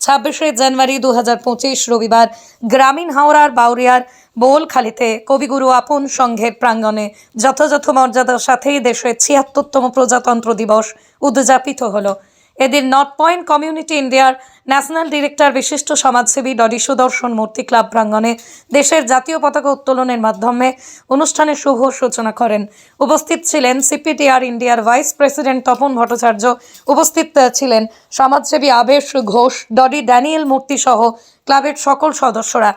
ছাব্বিশে জানুয়ারি দু হাজার পঁচিশ রবিবার গ্রামীণ হাওড়ার বাউরিয়ার বোলখালিতে কবিগুরু আপন সংঘের প্রাঙ্গণে যথাযথ মর্যাদার সাথেই দেশের ছিয়াত্তরতম প্রজাতন্ত্র দিবস উদযাপিত হলো। এদিন নর্থ পয়েন্ট কমিউনিটি ইন্ডিয়ার ন্যাশনাল ডিরেক্টর বিশিষ্ট সমাজসেবী ডডি সুদর্শন মূর্তি ক্লাব প্রাঙ্গণে দেশের জাতীয় পতাকা উত্তোলনের মাধ্যমে অনুষ্ঠানের শুভ সূচনা করেন। উপস্থিত ছিলেন সিপিটিআর ইন্ডিয়ার ভাইস প্রেসিডেন্ট তপন ভট্টাচার্য। উপস্থিত ছিলেন সমাজসেবী আবেশ ঘোষ ডডি ড্যানিয়েল মূর্তি সহ ক্লাবের সকল সদস্যরা।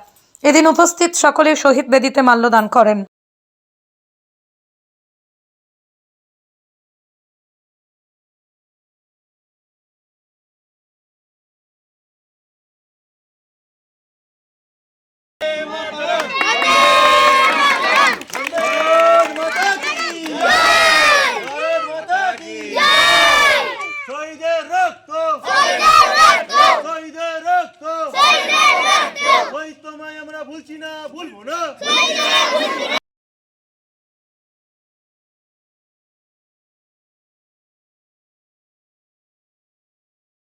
এদিন উপস্থিত সকলে শহীদ বেদিতে মাল্যদান করেন। ভুলছি না ভুলবো না।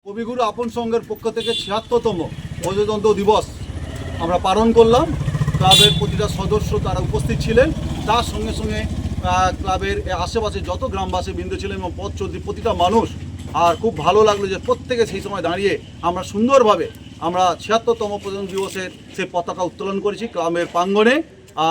কবিগুরু আপন সংঘের পক্ষ থেকে ছিয়াত্তরতম প্রজাতন্ত্র দিবস আমরা পালন করলাম। ক্লাবের প্রতিটা সদস্য তারা উপস্থিত ছিলেন। তার সঙ্গে সঙ্গে ক্লাবের আশেপাশে যত গ্রামবাসী, বৃন্দ ছিলেন এবং পথ চলতি প্রতিটা মানুষ। আর খুব ভালো লাগল যে প্রত্যেকে সেই সময় দাঁড়িয়ে আমরা সুন্দরভাবে আমরা ছিয়াত্তরতম প্রজাতন্ত্র দিবসের সেই পতাকা উত্তোলন করেছি ক্লাবের প্রাঙ্গণে,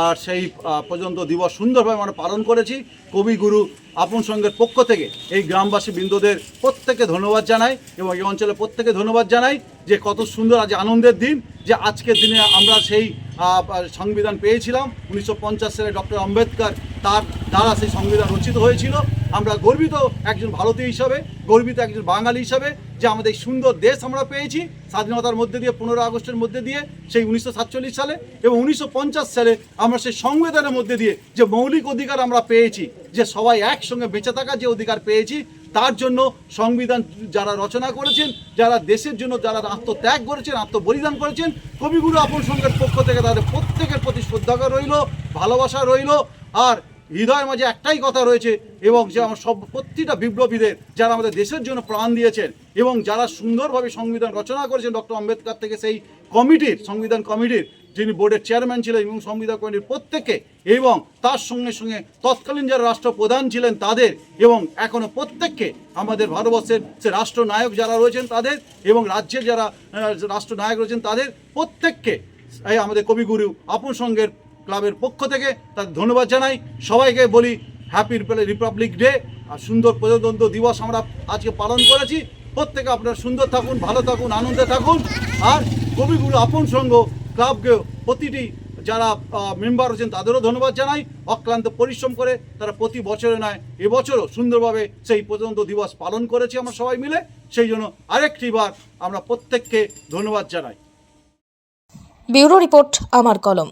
আর সেই পর্যন্ত দিবস সুন্দরভাবে আমরা পালন করেছি। কবিগুরু আপন সঙ্গের পক্ষ থেকে এই গ্রামবাসী বৃন্দদের প্রত্যেকে ধন্যবাদ জানাই এবং এই অঞ্চলের প্রত্যেকে ধন্যবাদ জানাই যে কত সুন্দর আজ আনন্দের দিন, যে আজকের দিনে আমরা সেই সংবিধান পেয়েছিলাম। উনিশশো পঞ্চাশ সালে ডক্টর আম্বেদকর তার দ্বারা সেই সংবিধান রচিত হয়েছিল। আমরা গর্বিত একজন ভারতীয় হিসাবে, গর্বিত একজন বাঙালি হিসাবে যে আমাদের সুন্দর দেশ আমরা পেয়েছি স্বাধীনতার মধ্যে দিয়ে, পনেরো আগস্টের মধ্যে দিয়ে, সেই উনিশশো সাতচল্লিশ সালে এবং উনিশশো পঞ্চাশ সালে আমরা সেই সংবিধানের মধ্যে দিয়ে যে মৌলিক অধিকার আমরা পেয়েছি, যে সবাই একসঙ্গে বেঁচে থাকার যে অধিকার পেয়েছি, তার জন্য সংবিধান যারা রচনা করেছেন, যারা দেশের জন্য যারা আত্মত্যাগ করেছেন, আত্মবলিদান করেছেন, কবিগুরু আপন সংঘের পক্ষ থেকে তাদের প্রত্যেকের প্রতি শ্রদ্ধা রইল, ভালোবাসা রইল, আর হৃদয়ের মাঝে একটাই কথা রয়েছে এবং যে আমার সব প্রতিটা বিপ্লবীদের যারা আমাদের দেশের জন্য প্রাণ দিয়েছেন এবং যারা সুন্দরভাবে সংবিধান রচনা করেছেন ডক্টর আম্বেদকর থেকে সেই কমিটির, সংবিধান কমিটির, যিনি বোর্ডের চেয়ারম্যান ছিলেন এবং সংবিধান কমিটির প্রত্যেকে এবং তার সঙ্গে সঙ্গে তৎকালীন যারা রাষ্ট্রপ্রধান ছিলেন তাদের এবং এখনও প্রত্যেককে আমাদের ভারতবর্ষের সে রাষ্ট্রনায়ক যারা রয়েছেন তাদের এবং রাজ্যের যারা রাষ্ট্রনায়ক রয়েছেন তাদের প্রত্যেককে, এই আমাদের কবিগুরু আপন সংঘের ক্লাবের পক্ষ থেকে তার ধন্যবাদ জানাই। সবাইকে বলি হ্যাপি রিপাবলিক ডে আর সুন্দর প্রজাতন্ত্র দিবস আমরা আজকে পালন করেছি। প্রত্যেকে আপনারা সুন্দর থাকুন, ভালো থাকুন, আনন্দে থাকুন। আর কবিগুরু আপন সংঘ ক্লাবকে প্রতিটি যারা মেম্বার আছেন তাদেরও ধন্যবাদ জানাই। অক্লান্ত পরিশ্রম করে তারা প্রতি বছরে নয় এবছরও সুন্দরভাবে সেই প্রজাতন্ত্র দিবস পালন করেছি আমরা সবাই মিলে। সেই জন্য আরেকটি বার আমরা প্রত্যেককে ধন্যবাদ জানাই। ব্যুরো রিপোর্ট, আমার কলম।